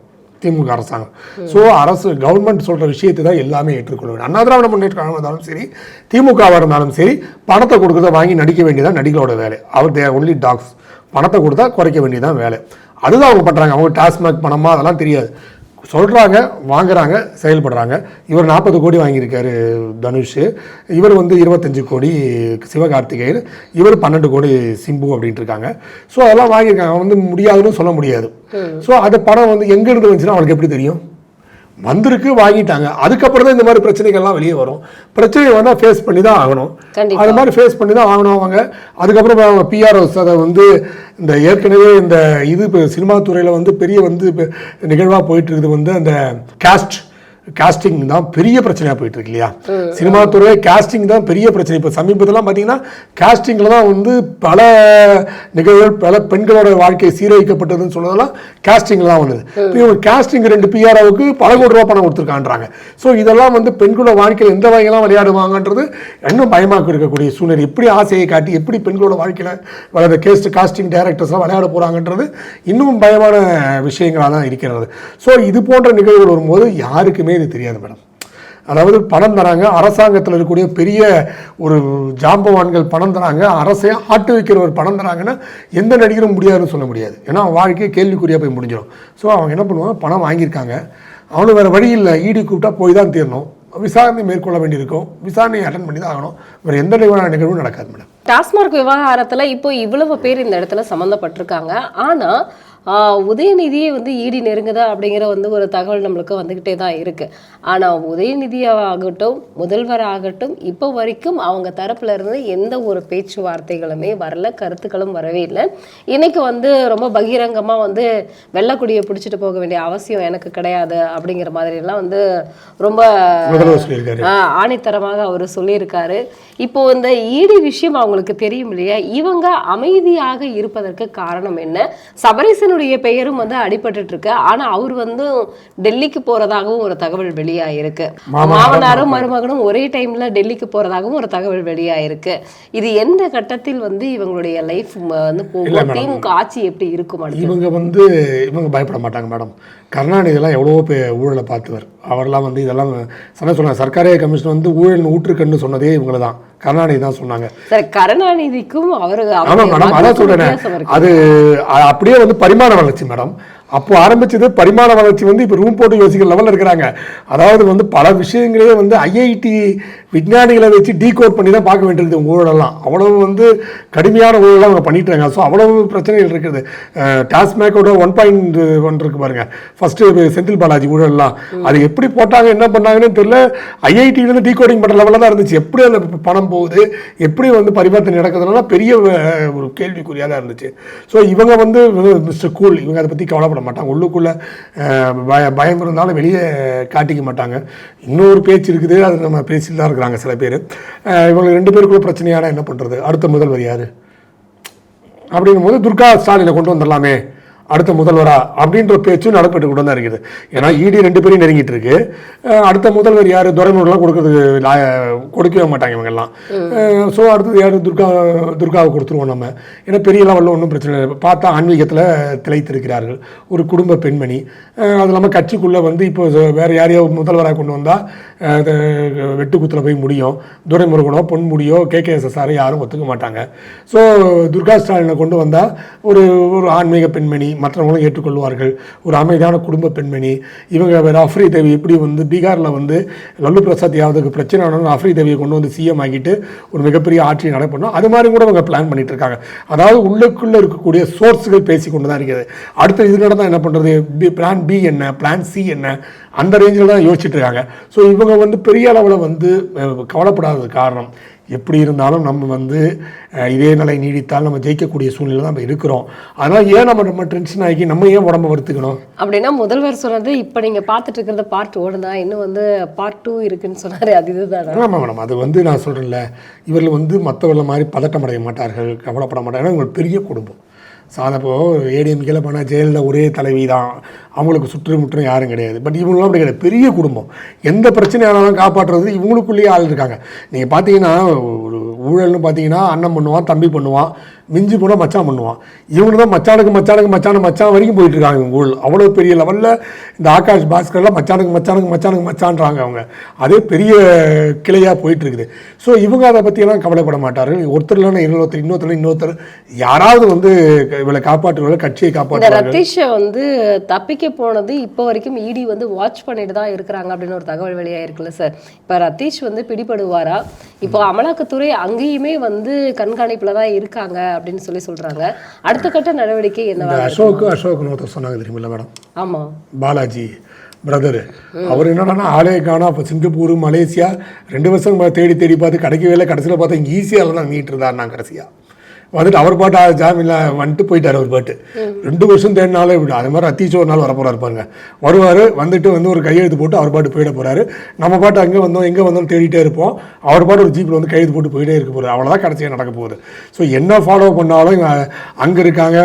திமுக அரசாங்கம். ஸோ அரசு கவர்மெண்ட் சொல்கிற விஷயத்தை தான் எல்லாமே ஏற்றுக்கொள்ள வேண்டும். அண்ணா திராவிட முன்னேற்ற கழகம் இருந்தாலும் சரி திமுகவாக இருந்தாலும் சரி பணத்தை கொடுக்குறத வாங்கி நடிக்க வேண்டியதான் நடிகளோட வேலை. அவர் தே ஒன்லி டாக்ஸ் பணத்தை கொடுத்தா குறைக்க வேண்டியதான் வேலை. அதுதான் அவங்க பண்ணுறாங்க அவங்க டாஸ்மாக் பணமா அதெல்லாம் தெரியாது. சொல்கிறாங்க வாங்குறாங்க செயல்படுறாங்க. இவர் நாற்பது கோடி வாங்கியிருக்காரு தனுஷ். இவர் வந்து இருபத்தஞ்சு கோடி சிவகார்த்திகேயன். இவர் பன்னெண்டு கோடி சிம்பு அப்படின்ட்டு இருக்காங்க ஸோ அதெல்லாம் வாங்கியிருக்காங்க. வந்து முடியாதுன்னு சொல்ல முடியாது. ஸோ அது படம் வந்து எங்கேருந்து வந்துச்சுன்னா அவனுக்கு எப்படி தெரியும்? வந்திருக்கு வாங்கிட்டாங்க. அதுக்கப்புறம் தான் இந்த மாதிரி பிரச்சனைகள்லாம் வெளியே வரும். பிரச்சனை வந்தால் ஃபேஸ் பண்ணி தான் ஆகணும். அது மாதிரி ஃபேஸ் பண்ணி தான் ஆகணும் அவங்க. அதுக்கப்புறம் அவங்க பிஆர்ஓஸ் அதை வந்து இந்த ஏற்கனவே இந்த இது இப்போ சினிமா துறையில் வந்து பெரிய வந்து நிகழ்வாக போயிட்டு இருக்குது வந்து அந்த காஸ்ட் காஸ்டிங் தான் பெரிய பிரச்சனையாக போயிட்டு இருக்கு இல்லையா சினிமா துறை காஸ்டிங் தான் பெரிய பிரச்சனை. இப்போ சமீபத்திலாம் பார்த்தீங்கன்னா காஸ்டிங்கில் தான் வந்து பல நிகழ்வுகள் பல பெண்களோட வாழ்க்கை சீரழிக்கப்பட்டதுன்னு சொன்னதெல்லாம் காஸ்டிங்கில் தான் வந்தது. இப்போ இவங்க காஸ்டிங் ரெண்டு பிஆர்ஓவுக்கு பல கோடி ரூபா பணம் கொடுத்துருக்கான்றாங்க. ஸோ இதெல்லாம் வந்து பெண்களோட வாழ்க்கையில் எந்த வகையெல்லாம் விளையாடுவாங்கன்றது இன்னும் பயமாக இருக்கக்கூடிய சூழ்நிலை. எப்படி ஆசையை காட்டி எப்படி பெண்களோட வாழ்க்கையில் வளர கேஸ்ட் காஸ்டிங் டைரக்டர்ஸ்லாம் விளையாட போகிறாங்கன்றது இன்னும் பயமான விஷயங்களாக தான் இருக்கிறது. ஸோ இது போன்ற நிகழ்வுகள் வரும்போது யாருக்குமே இது தெரியாது மேடம். அதாவது பணம் தராங்க அரசாங்கத்தில் இருக்கக்கூடிய பெரிய ஒரு ஜாம்பவான்கள் பணம் தராங்க அரசை ஆட்டு வைக்கிற ஒரு பணம் தராங்கன்னா எந்த நடிகரும் முடியாதுன்னு சொல்ல முடியாது. ஏன்னா அவன் வாழ்க்கையை கேள்விக்குறியாக போய் முடிஞ்சிடும் ஸோ அவங்க என்ன பண்ணுவாங்க? பணம் வாங்கியிருக்காங்க. அவனும் வேறு வழி இல்லை. ஈடி கூப்பிட்டா போய் தான் தீரணும். விசாரணை மேற்கொள்ள வேண்டியிருக்கும். விசாரணையை அட்டன் பண்ணி தான் ஆகணும். வேறு எந்த நிகழ்வான நிகழ்வும் நடக்காது மேடம். டாஸ்மார்க் விவகாரத்தில் இப்போ இவ்வளவு பேர் இந்த இடத்துல சம்மந்தப்பட்டிருக்காங்க ஆனால் உதயநிதியே வந்து ஈடி நெருங்குதா அப்படிங்கிற வந்து ஒரு தகவல் நம்மளுக்கு வந்துகிட்டே தான் இருக்கு. ஆனா உதயநிதியாகட்டும் முதல்வர் ஆகட்டும் இப்போ வரைக்கும் அவங்க தரப்புல இருந்து எந்த ஒரு பேச்சுவார்த்தைகளுமே வரல கருத்துக்களும் வரவே இல்லை. இன்னைக்கு வந்து ரொம்ப பகிரங்கமா வந்து வெள்ளக்குடியை பிடிச்சிட்டு போக வேண்டிய அவசியம் எனக்கு கிடையாது அப்படிங்கிற மாதிரி எல்லாம் வந்து ரொம்ப ஆணித்தரமாக அவர் சொல்லியிருக்காரு. இப்போ இந்த ஈடி விஷயம் அவங்களுக்கு தெரியும் இல்லையா? இவங்க அமைதியாக இருப்பதற்கு காரணம் என்ன? சபரீசனுடைய பெயரும் வந்து அடிபட்டுட்டு இருக்கு ஆனா அவர் வந்து டெல்லிக்கு போறதாகவும் ஒரு தகவல் வெளியாயிருக்கு. மாமனாரும் மாமனாரும் மருமகனும் ஒரே டைம்ல டெல்லிக்கு போறதாகவும் ஒரு தகவல் வெளியாயிருக்கு. இது எந்த கட்டத்தில் வந்து இவங்களுடைய லைஃப் வந்து போகும். திமுக ஆட்சி எப்படி இருக்கும்? இவங்க வந்து இவங்க பயப்பட மாட்டாங்க மேடம். கருணாநிதியெல்லாம் எவ்வளவோ ஊழலை பார்த்தவர். அவரெல்லாம் வந்து இதெல்லாம் சொன்ன சொன்னாங்க சர்க்காரிய கமிஷன் வந்து ஊழல் ஊற்றுக்கண்ணு சொன்னதே இவங்கள தான் கருணாநிதி தான் சொன்னாங்க. சரி கருணாநிதிக்கும் அவரு ஆமாம் அவருடைய மேடம் அதான் இருக்கு. அது அப்படியே வந்து பரிமாண வளர்ச்சி மேடம் அப்போ ஆரம்பிச்சது பரிமாண வளர்ச்சி வந்து இப்போ ரூம் போட்டு யோசிக்கிற லெவலில் இருக்கிறாங்க. அதாவது வந்து பல விஷயங்களே வந்து ஐஐடி விஞ்ஞானிகளை வச்சு டீகோட் பண்ணி தான் பார்க்க உங்க ஊழலெல்லாம் அவ்வளவு வந்து கடுமையான ஊழலாம் அவங்க பண்ணிட்டாங்க. ஸோ அவ்வளவு பிரச்சனைகள் இருக்குது. டாஸ்மேக்கோட ஒன் பாயிண்ட் ஒன் இருக்கு பாருங்க. ஃபர்ஸ்ட் செந்தில் பாலாஜி ஊழல்லாம் அது எப்படி போட்டாங்க என்ன பண்ணாங்கன்னு தெரியல. ஐஐடியிலேருந்து டீகோடிங் பண்ணுற லெவலில் தான் இருந்துச்சு. எப்படி அந்த பணம் போகுது? எப்படி வந்து பரிவர்த்தனை நடக்குதுனால பெரிய ஒரு கேள்விக்குறியாக தான் இருந்துச்சு. ஸோ இவங்க வந்து மிஸ்டர் கூல் இவங்க அதை பற்றி கவலைப்பட மாட்டாங்க. உள்ளுக்குள்ளே பய பயம் இருந்தாலும் வெளியே காட்டிக்க மாட்டாங்க. இன்னொரு பேச்சு இருக்குது. அது நம்ம பேசிட்டு தான் இருக்கிறாங்க சில பேர். இவங்க ரெண்டு பேருக்குள்ள பிரச்சனையான என்ன பண்ணுறது அடுத்த முதல்வர் யார்? அப்படிங்கும் போது துர்கா ஸ்டாலினை கொண்டு வந்துடலாமே. அடுத்த முதல்வரா அப்படின்ற பேச்சும் நடப்பிட்டு கொண்டு தான் இருக்குது. ஏன்னா இடி ரெண்டு பேரும் நெருங்கிட்டு இருக்கு அடுத்த முதல்வர் யார்? துரைமுருகெல்லாம் கொடுக்கறது கொடுக்கவே மாட்டாங்க இவங்கெல்லாம். ஸோ அடுத்தது யார்? துர்கா துர்காவை கொடுத்துருவோம் நம்ம. ஏன்னா பெரிய லெவலில் ஒன்றும் பிரச்சனை இல்லை. பார்த்தா ஆன்மீகத்தில் திளைத்திருக்கிறார்கள். ஒரு குடும்ப பெண்மணி. அது இல்லாமல் கட்சிக்குள்ளே வந்து இப்போ வேறு யாரையோ முதல்வராக கொண்டு வந்தால் வெட்டுக்குத்தில் போய் முடியும். துரைமுருகனோ பொன்முடியோ கே. கே. எஸ். யாரும் ஒத்துக்க மாட்டாங்க. ஸோ துர்கா ஸ்டாலினை கொண்டு வந்தால் ஒரு ஒரு ஆன்மீக பெண்மணி மற்றவங்களும் ஏற்றுக்கொள்வார்கள். ஒரு அமைதியான குடும்ப பெண்மணி. இவங்க வேறு அஃப்ரி தேவி எப்படி வந்து பீகாரில் வந்து லல்லு பிரசாத் யாவதுக்கு பிரச்சனை ஆனாலும் அஃப்ரி தேவியை கொண்டு வந்து சிஎம் ஆகிட்டு ஒரு மிகப்பெரிய ஆட்சியை நடைபெறணும் அது மாதிரி கூட அவங்க பிளான் பண்ணிட்டு இருக்காங்க. அதாவது உள்ளுக்குள்ளே இருக்கக்கூடிய சோர்ஸுகள் பேசி கொண்டு தான் இருக்குது. அடுத்து இது நடந்தால் என்ன பண்ணுறது பிளான் பி என்ன? பிளான் சி என்ன? அந்த ரேஞ்சில் தான் யோசிச்சுட்டு இருக்காங்க. ஸோ இவங்க வந்து பெரிய அளவில் வந்து கவலைப்படாதது காரணம் எப்படி இருந்தாலும் நம்ம வந்து இதே நிலை நீடித்தால் நம்ம ஜெயிக்கக்கூடிய சூழ்நிலை தான் நம்ம இருக்கிறோம். அதனால் ஏன் நம்ம நம்ம டென்ஷன் ஆகி நம்ம ஏன் உடம்ப வருத்துக்கணும் அப்படின்னா முதல்வர் சொன்னது இப்ப நீங்க பார்த்துட்டு இருக்கிறது பார்ட் ஒன் தான். இன்னும் வந்து பார்ட் டூ இருக்குன்னு சொன்னாரு. அது இதுதானா? ஆமாம் மேடம். அது வந்து நான் சொல்கிறேன்ல இவர்கள் வந்து மற்றவர்கள மாதிரி பதட்டம் அடைய மாட்டார்கள் கவலைப்பட மாட்டார்கள். இவங்க பெரிய குடும்பம். சாதப்போ ஏடிஎம்கேல போனால் ஜெயலலிதா ஒரே தலைவி தான் அவங்களுக்கு சுற்றுமுற்றும் யாரும் கிடையாது. பட் இவங்களாம் அப்படி கிடையாது. பெரிய குடும்பம். எந்த பிரச்சனையானாலும் காப்பாற்றுறது இவங்களுக்குள்ளேயே ஆள் இருக்காங்க. நீங்கள் பார்த்தீங்கன்னா ஒரு ஊழல்னு பார்த்தீங்கன்னா அண்ணன் பண்ணுவான் தம்பி பண்ணுவான் மிஞ்சி போனால் மச்சான் பண்ணுவான். இவங்க தான் மச்சானுக்கு மச்சானுக்கு மச்சான மச்சான் வரைக்கும் போயிட்டு இருக்காங்க இவங்க ஊழல் அவ்வளோ பெரிய லெவலில் இந்த ஆகாஷ் பாஸ்கர்லாம் மச்சானுக்கு மச்சானுக்கு மச்சானுக்கு மச்சான்றாங்க அவங்க. அதே பெரிய கிளையாக போயிட்டு இருக்குது. ஸோ இவங்க அதை பற்றியெல்லாம் கவலைப்பட மாட்டார்கள். ஒருத்தர் இல்லைன்னா இன்னொருத்தர் இன்னொருத்தர் இன்னொருத்தர். யாராவது வந்து இவளை காப்பாற்றுவார்கள் கட்சியை இந்த காப்பாற்றுவார்கள். ரத்தீஷை வந்து தப்பிக்க போனது இப்போ வரைக்கும் இடி வந்து வாட்ச் பண்ணிட்டு தான் இருக்கிறாங்க அப்படின்னு ஒரு தகவல் வெளியாயிருக்குல்ல சார் இப்போ ரத்தீஷ் வந்து பிடிபடுவாரா? இப்போ அமலாக்கத்துறை அங்கேயுமே வந்து கண்காணிப்புல தான் இருக்காங்க அப்படின்னு சொல்லி சொல்றாங்க. அடுத்த கட்ட நடவடிக்கை என்னவா அசோக் அசோக்னு ஒருத்தர் சொன்னாங்க தெரியுமில்ல மேடம் ஆமா. பாலாஜி பிரதரு அவர் என்னடான்னா ஆளே காணா அப்போ சிங்கப்பூர் மலேசியா ரெண்டு வருஷம் தேடி தேடி பார்த்து கிடைக்கவே இல்லை. கடைசியில் பார்த்தா இங்கே ஈஸியாக தான் நீட்டு இருந்தார் நான் கடைசியாக வந்துட்டு அவர் பாட்டு ஜாமீன்ல வந்துட்டு போயிட்டார் அவர் பாட்டு. ரெண்டு வருஷம் தேடினாலே இப்படி அது மாதிரி அத்தீச்சு ஒரு நாள் வரப்போறாரு பாருங்க. வருவார் வந்துட்டு வந்து ஒரு கையெழுத்து போட்டு அவர் பாட்டு போயிட போறாரு. நம்ம பாட்டு அங்கே வந்தோம் எங்கே வந்தோம் தேடிட்டே இருப்போம். அவர் பாட்டு ஒரு ஜீப்பில் வந்து கையெழுத்து போட்டு போயிட்டே இருக்க போகுது அவ்வளோதான் கடைசியாக நடக்க போகுது. ஸோ என்ன ஃபாலோ பண்ணாலும் அங்கே இருக்காங்க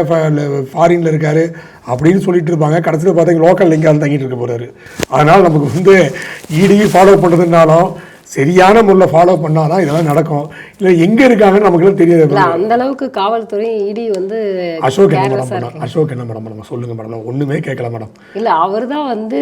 ஃபாரினில் இருக்காரு அப்படின்னு சொல்லிட்டு இருப்பாங்க. கடைசியில் பார்த்தா லோக்கல் எங்கேயாவது தங்கிட்டு இருக்க போறாரு. அதனால் நமக்கு வந்து இடி ஃபாலோ பண்ணுறதுனாலும் சரியான முறையில் ஃபாலோ பண்ணாதான் இதெல்லாம் நடக்கும். இல்லை எங்கே இருக்காங்கன்னு நமக்குலாம் தெரியாது. அந்த அளவுக்கு காவல்துறை இடி வந்து அசோக் என்ன மேடம். அசோக் என்ன மேடம் பண்ணாங்க சொல்லுங்க மேடம் ஒண்ணுமே கேட்கல மேடம். இல்ல அவர்தான் வந்து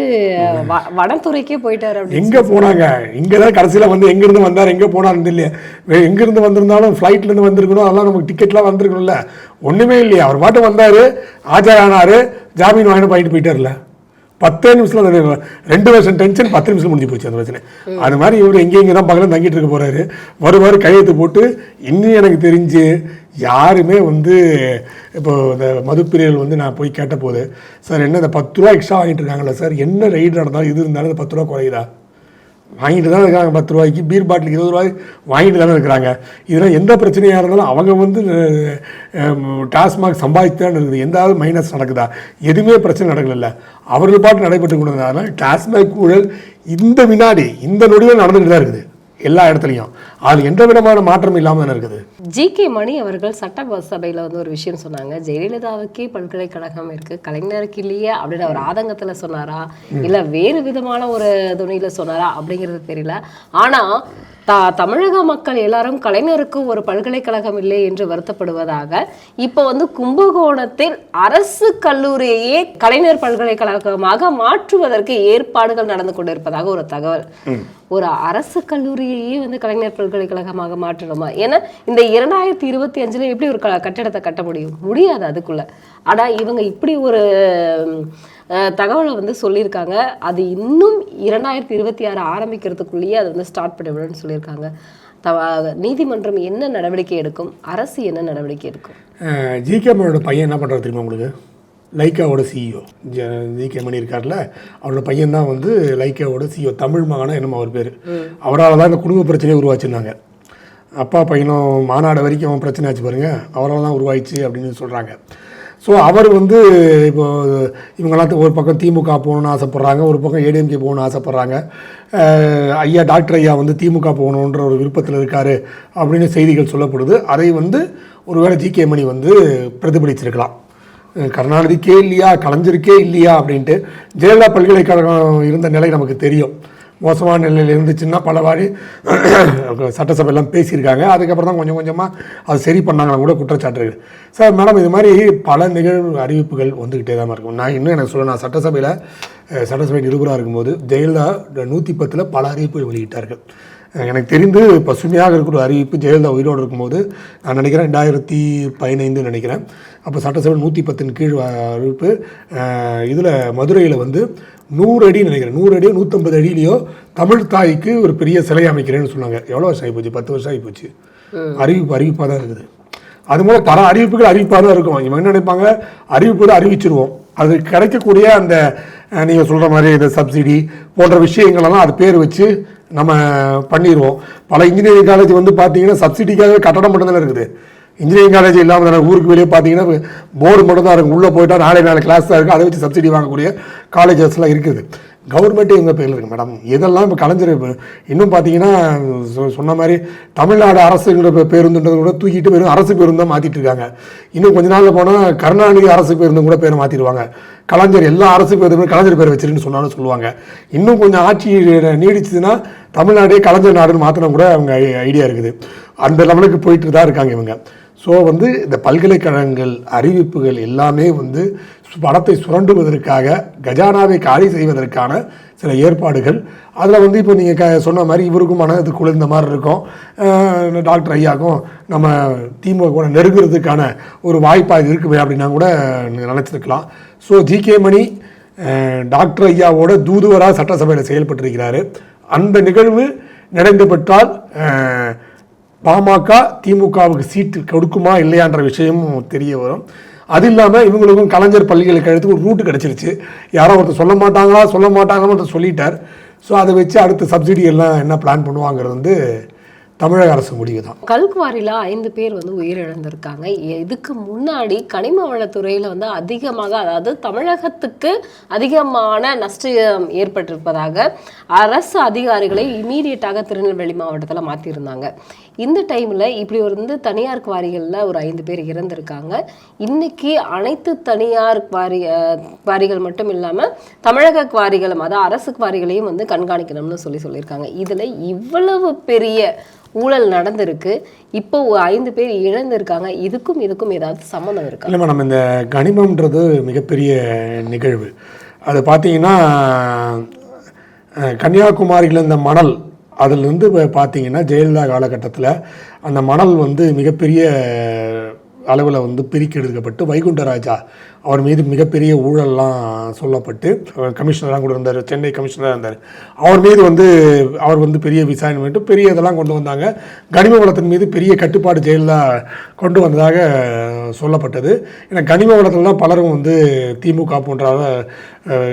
வ- வனத்துறைக்கே போயிட்டாரு எங்க போனாங்க? இங்க தான் கடைசியில வந்து எங்க இருந்து வந்தார்? எங்க போனார் இல்லையா வே- எங்க இருந்து வந்திருந்தாலும் ஃப்ளைட்ல இருந்து வந்திருக்கணும். அதெல்லாம் நமக்கு டிக்கெட்லாம் வந்திருக்கணும்ல. ஒண்ணுமே இல்லையா. அவர் பாட்டு வந்தாரு ஆஜரானாரு ஜாமீன் வாங்கிட்டு போயிட்டு போயிட்டார்ல. பத்தே நிமிஷத்தில் அந்த ரெண்டு வருஷம் டென்ஷன் பத்து நிமிஷம் முடிஞ்சு போச்சு அந்த பிரச்சனை. அது மாதிரி இவர் எங்கே இங்கே தான் பக்கத்தில் தங்கிட்டு இருக்க போறாரு. வருவார் கையெழுத்து போட்டு இன்னும் எனக்கு தெரிஞ்சு யாருமே வந்து இப்போ இந்த மதுப்பிரியர்கள் வந்து நான் போய் கேட்ட போது சார் என்ன இந்த பத்து ரூபா எக்ஸ்ட்ரா வாங்கிட்டு இருக்காங்களா சார்? என்ன ரைடு நடந்தாலும் இது இருந்தாலும் இந்த பத்து ரூபா குறையுதா? வாங்கிட்டு தான் இருக்காங்க பத்து ரூபாய்க்கு பீர் பாட்டில் இருபது ரூபாய் வாங்கிட்டு தானே இருக்கிறாங்க. இதெல்லாம் எந்த பிரச்சனையாக இருந்தாலும் அவங்க வந்து டாஸ்மாக் சம்பாதித்து தான் இருக்குது எந்தாவது மைனஸ் நடக்குதா? எதுவுமே பிரச்சனை நடக்கல அவர்கள் பாட்டு நடைபெற்று கொண்டதுனால அதனால் டாஸ்மாக் ஊழல் இந்த வினாடி இந்த நொடியில் நடந்துகிட்டு தான் இருக்குது. எல்லா இடத்துலையும். அதில் எந்த விதமான மாற்றம் இல்லாமல் இருக்குது? ஜி கே மணி அவர்கள் சட்ட சபையில வந்து ஒரு விஷயம் சொன்னாங்க. ஜெயலலிதாவுக்கே பல்கலைக்கழகம் இருக்கு கலைஞருக்கு இல்லையே அப்படின்னு அவர் ஆதங்கத்துல சொன்னாரா? இல்ல வேறு விதமான ஒரு துணியில சொன்னாரா அப்படிங்கிறது தெரியல. ஆனா த தமிழக மக்கள் எல்லாரும் கலைஞருக்கு ஒரு பல்கலைக்கழகம் இல்லை என்று வருத்தப்படுவதாக இப்போ வந்து கும்பகோணத்தில் அரசு கல்லூரியையே கலைஞர் பல்கலைக்கழகமாக மாற்றுவதற்கு ஏற்பாடுகள் நடந்து கொண்டிருப்பதாக ஒரு தகவல். ஒரு அரசு கல்லூரியையே வந்து கலைஞர் பல்கலைக்கழகமாக மாற்றணுமா? ஏன்னா இந்த இரண்டாயிரத்தி இருபத்தி அஞ்சுல எப்படி ஒரு க- கட்டடத்தை கட்ட முடியும்? முடியாது அதுக்குள்ள. ஆனா இவங்க இப்படி ஒரு தகவலை வந்து சொல்லியிருக்காங்க. அது இன்னும் இரண்டாயிரத்தி இருபத்தி ஆறு ஆரம்பிக்கிறதுக்குள்ளேயே அதை வந்து ஸ்டார்ட் பண்ணிவிடுன்னு சொல்லியிருக்காங்க. த- நீதிமன்றம் என்ன நடவடிக்கை எடுக்கும்? அரசு என்ன நடவடிக்கை எடுக்கும்? ஜிகே மணியோட பையன் என்ன பண்ணுறது தெரியுமா உங்களுக்கு? லைக்காவோட சிஇஓ ஜிகே மணி இருக்கார்ல அவரோட பையன் தான் வந்து லைக்காவோட சிஇஓ தமிழ் மகனா என்னமோ அவர் பேர். அவரால் தான் இந்த குடும்ப பிரச்சனையை உருவாச்சிருந்தாங்க அப்பா பையனும் மாநாடு வரைக்கும் பிரச்சனை ஆச்சு பாருங்க. அவரால் தான் உருவாயிச்சு அப்படின்னு சொல்கிறாங்க ஸோ அவர் வந்து இப்போ இவங்கெல்லாம் ஒரு பக்கம் திமுக போகணும்னு ஆசைப்பட்றாங்க ஒரு பக்கம் ஏடிஎம்கே போகணும்னு ஆசைப்பட்றாங்க. ஐயா டாக்டர் ஐயா வந்து திமுக போகணுன்ற ஒரு விருப்பத்தில் இருக்கார் அப்படின்னு செய்திகள் சொல்லப்படுது. அதை வந்து ஒருவேளை ஜி கே மணி வந்து பிரதிபலிச்சிருக்கலாம். கருணாநிதிக்கே இல்லையா கலைஞருக்கே இல்லையா அப்படின்ட்டு ஜெயலலிதா பல்கலைக்கழகம் இருந்த நிலை நமக்கு தெரியும். மோசமான நிலையில் இருந்துச்சுன்னா பல சட்டசபையெல்லாம் பேசியிருக்காங்க. அதுக்கப்புறம் தான் கொஞ்சம் கொஞ்சமாக அது சரி பண்ணாங்க கூட குற்றச்சாட்டு இருக்குது சார் மேடம் இது மாதிரி பல நிகழ்வு அறிவிப்புகள் வந்துக்கிட்டே தான் இருக்கும் நான் இன்னும் எனக்கு சொல்ல நான் சட்டசபையில் சட்டசபை நிருபராக இருக்கும்போது ஜெயலலிதா நூற்றி பத்தில் பல அறிவிப்புகள் வெளியிட்டார்கள். எனக்கு தெரிந்து பசுமையாக இருக்கிற ஒரு அறிவிப்பு ஜெயலலிதா உயிரோடு இருக்கும்போது நான் நினைக்கிறேன் ரெண்டாயிரத்தி பதினைந்து நினைக்கிறேன். அப்போ சட்டசபை நூற்றி பத்தின் கீழ் வ- அறிவிப்பு இதில் மதுரையில் வந்து நூறு அடி நினைக்கிறேன். நூறு அடியோ நூற்றம்பது அடியிலையோ தமிழ் தாய்க்கு ஒரு பெரிய சிலை அமைக்கிறேன்னு சொன்னாங்க. எவ்வளோ வருஷம் ஆகிப்போச்சு. பத்து வருஷம் ஆகிப்போச்சு. அறிவிப்பு அறிவிப்பாக தான் இருக்குது. அது மூலம் பல அறிவிப்புகள் அறிவிப்பாக தான் இருக்கும். இவங்க என்ன நினைப்பாங்க? அறிவிப்பு தான் அறிவிச்சிருவோம். அது கிடைக்கக்கூடிய அந்த நீங்கள் சொல்கிற மாதிரி இந்த சப்சிடி போன்ற விஷயங்களெல்லாம் அது பேர் வச்சு நம்ம பண்ணிடுவோம் பல இன்ஜினியரிங் காலேஜ் வந்து பார்த்தீங்கன்னா சப்சிடிக்காகவே கட்டடம் மட்டும்தானே இருக்குது. இன்ஜினியரிங் காலேஜ் இல்லாமல் தானே ஊருக்கு வெளியே பார்த்தீங்கன்னா போர்டு மட்டும் தான் இருக்கும். உள்ளே போயிட்டால் நாளை நாலு கிளாஸ் தான் இருக்குது அதை வச்சு சப்சிடி வாங்கக்கூடிய காலேஜஸ்லாம் இருக்குது. கவர்மெண்ட்டே எங்கள் பேரில் இருக்குது மேடம் இதெல்லாம் இப்போ கலைஞர் இன்னும் பார்த்தீங்கன்னா சொ- சொன்ன மாதிரி தமிழ்நாடு அரசுங்கிற பேருந்துன்றது பேருந்துன்றதை கூட தூக்கிட்டு வெறும் அரசு பேருந்து தான் மாற்றிட்டு இருக்காங்க. இன்னும் கொஞ்ச நாளில் போனால் கருணாநிதி அரசு பேருந்து கூட பேரை மாற்றிடுவாங்க கலைஞர் எல்லா அரசு பேருந்துமே கலைஞர் பேரை வச்சிருன்னு சொன்னாலும் சொல்லுவாங்க. இன்னும் கொஞ்சம் ஆட்சி நீடிச்சதுன்னா தமிழ்நாடே கலைஞர் நாடுன்னு மாற்றினா கூட அவங்க ஐடியா இருக்குது. அந்த லெவலுக்கு போயிட்டு தான் இருக்காங்க இவங்க. ஸோ வந்து இந்த பல்கலைக்கழகங்கள் அறிவிப்புகள் எல்லாமே வந்து படத்தை பணத்தை சுரண்டுவதற்காக கஜானாவை காலி செய்வதற்கான சில ஏற்பாடுகள். அதில் வந்து இப்போ நீங்கள் க சொன்ன மாதிரி இவருக்கும் மனது குளிர்ந்த மாதிரி இருக்கும். டாக்டர் ஐயாக்கும் நம்ம திமுக கூட நெருங்குறதுக்கான ஒரு வாய்ப்பாக இருக்குமே அப்படின்னா கூட நினச்சிருக்கலாம். ஸோ ஜிகே மணி டாக்டர் ஐயாவோட தூதுவராக சட்டசபையில் செயல்பட்டிருக்கிறாரு. அந்த நிகழ்வு நடந்து பெற்றால் பாமக திமுகவுக்கு சீட்டு கொடுக்குமா இல்லையான்ற விஷயமும் தெரிய வரும். அது இல்லாமல் இவங்களுக்கும் கலைஞர் பல்கலைக்கழகத்துக்கு ஒரு ரூட்டு கிடச்சிருச்சு. யாரோ ஒருத்தர் சொல்ல மாட்டாங்களா சொல்ல மாட்டாங்கன்னு சொல்லிட்டார். ஸோ அதை வச்சு அடுத்த சப்சிடி எல்லாம் என்ன பிளான் பண்ணுவாங்கிறது வந்து தமிழக அரசு முடிவு தான் கல்குவாரியில் ஐந்து பேர் வந்து உயிரிழந்திருக்காங்க. இதுக்கு முன்னாடி கனிம வளத்துறையில் வந்து அதிகமாக அதாவது தமிழகத்துக்கு அதிகமான நஷ்டம் ஏற்பட்டிருப்பதாக அரசு அதிகாரிகளை இமீடியட்டாக திருநெல்வேலி மாவட்டத்தில் மாற்றியிருந்தாங்க இந்த டைமில் இப்படி வந்து தனியார் குவாரிகளில் ஒரு ஐந்து பேர் இறந்திருக்காங்க. இன்னைக்கு அனைத்து தனியார் குவாரி குவாரிகள் மட்டும் இல்லாமல் தமிழக குவாரிகளும் அதாவது அரசு குவாரிகளையும் வந்து கண்காணிக்கணும்னு சொல்லி சொல்லியிருக்காங்க. இதில் இவ்வளவு பெரிய ஊழல் நடந்திருக்கு. இப்போ ஐந்து பேர் இழந்திருக்காங்க. இதுக்கும் இதுக்கும் ஏதாவது சம்மந்தம் இருக்கு? இல்லை மேடம் இந்த கனிமம்ன்றது மிகப்பெரிய நிகழ்வு. அது பார்த்தீங்கன்னா கன்னியாகுமரியில் இந்த மணல் அதிலிருந்து இப்போ பார்த்தீங்கன்னா ஜெயலலிதா காலகட்டத்தில் அந்த மணல் வந்து மிகப்பெரிய அளவில் வந்து பிரிக்கி எடுக்கப்பட்டு வைகுண்டராஜா அவர் மீது மிகப்பெரிய ஊழல்லாம் சொல்லப்பட்டு அவர் கமிஷனராக கூட இருந்தார் சென்னை கமிஷனராக இருந்தார். அவர் மீது வந்து அவர் வந்து பெரிய விசாரணை பண்ணிட்டு பெரிய இதெல்லாம் கொண்டு வந்தாங்க. கனிம வளத்தின் மீது பெரிய கட்டுப்பாடு ஜெயலலிதா கொண்டு வந்ததாக சொல்லப்பட்டது. ஏன்னா கனிம வளத்தில் தான் பலரும் வந்து திமுக போன்ற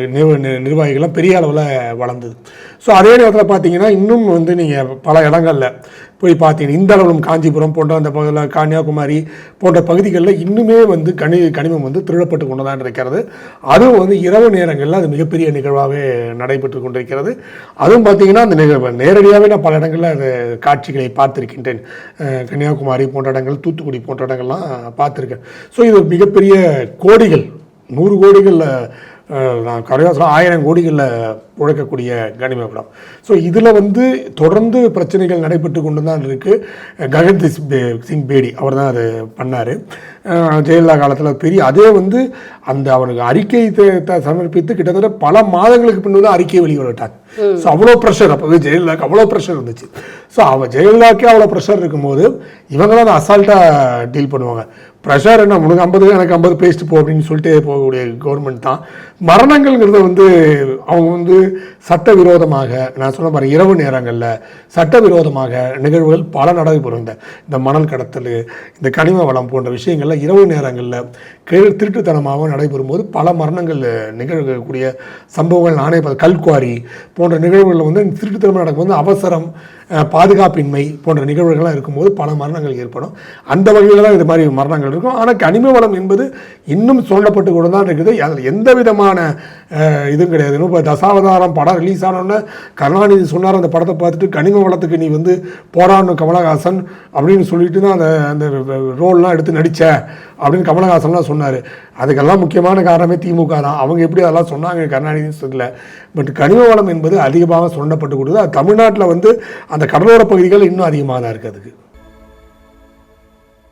நிர்வ நி- நிர்வாகிகள்லாம் பெரிய அளவில் வளர்ந்தது. ஸோ அதே நேரத்தில் பார்த்தீங்கன்னா இன்னும் வந்து நீங்கள் பல இடங்களில் போய் பார்த்தீங்கன்னா இந்த அளவிலும் காஞ்சிபுரம் போன்ற அந்த பகுதியில் கன்னியாகுமரி போன்ற பகுதிகளில் இன்னுமே வந்து கனி கனிமம் வந்து திருடப்பட்டு கொண்டு தான் இருக்கிறது. அதுவும் வந்து இரவு நேரங்களில் அது மிகப்பெரிய நிகழ்வாகவே நடைபெற்று கொண்டிருக்கிறது. அதுவும் பார்த்தீங்கன்னா அந்த நிகழ்வு நேரடியாகவே நான் பல இடங்களில் அது காட்சிகளை பார்த்துருக்கின்றேன். கன்னியாகுமரி போன்ற இடங்கள் தூத்துக்குடி போன்ற இடங்கள்லாம் பார்த்துருக்கேன். ஸோ இது மிகப்பெரிய கோடிகள் நூறு கோடிகளில் நான் கரையாக ஆயிரம் கோடிகளில் உழைக்கக்கூடிய கனிம வளம் ஸோ இதில் வந்து தொடர்ந்து பிரச்சனைகள் நடைபெற்று கொண்டு தான் இருக்குது ககன்தி பே- சிங் பேடி அவர் தான் அது பண்ணார். ஜெயலலிதா காலத்தில் பெரிய அதே வந்து அந்த அவருக்கு அறிக்கை சமர்ப்பித்து கிட்டத்தட்ட பல மாதங்களுக்கு பின்பு தான் அறிக்கையை வெளியிட்டாங்க. ஸோ அவ்வளோ ப்ரெஷர் அப்போ ஜெயலலிதாக்கு அவ்வளோ ப்ரெஷர் இருந்துச்சு. ஸோ அவ ஜெயலலிதாக்கே அவ்வளோ ப்ரெஷர் இருக்கும்போது இவங்களாம் அதை அசால்ட்டாக டீல் பண்ணுவாங்க. ப்ரெஷர் என்ன உனக்கு ஐம்பது எனக்கு ஐம்பது பேஸ்ட்டு போ அப்படின்னு சொல்லிட்டு போகக்கூடிய கவர்மெண்ட் தான். மரணங்கள்ங்கிறது வந்து அவங்க வந்து சட்டவிரோதமாக நான் சொன்ன மாதிரி இரவு நேரங்களில் சட்டவிரோதமாக நிகழ்வுகள் பல நடைபெறும். இந்த இந்த மணல் கடத்தல் இந்த கனிம வளம் போன்ற விஷயங்களில் இரவு நேரங்களில் கீழ் திருட்டுத்தனமாக நடைபெறும் போது பல மரணங்கள் நிகழக்கூடிய சம்பவங்கள் நானே கல்குவாரி போன்ற நிகழ்வுகளில் வந்து திருட்டுத்தனமாக நடக்கும்போது அவசரம் பாதுகாப்பின்மை போன்ற நிகழ்வுகள்லாம் இருக்கும்போது பல மரணங்கள் ஏற்படும். அந்த வகையில் தான் இது மாதிரி மரணங்கள் இருக்கும். ஆனால் கனிம வளம் என்பது இன்னும் சொல்லப்பட்டு கொண்டு தான் இருக்குது. அதில் எந்த விதமான இதுவும் கிடையாது. இப்போ தசாவதாரம் படம் ரிலீஸ் ஆனோடனே கருணாநிதி சொன்னார் அந்த படத்தை பார்த்துட்டு கனிம வளத்துக்கு நீ வந்து போராடணும் கமலஹாசன் அப்படின்னு சொல்லிட்டு தான் அந்த அந்த ரோல்லாம் எடுத்து நடித்த அப்படின்னு கமலஹாசன்லாம் சொன்னார். அதுக்கெல்லாம் முக்கியமான காரணமே திமுக தான். அவங்க எப்படி அதெல்லாம் சொன்னாங்க கருணாநிதினு சொல்லல பட் கனிம வளம் என்பது அதிகமாக சொன்னப்பட்டு கொடுக்குது அது தமிழ்நாட்டில் வந்து அந்த கடலோர பகுதிகள் இன்னும் அதிகமாக தான் இருக்குது அதுக்கு.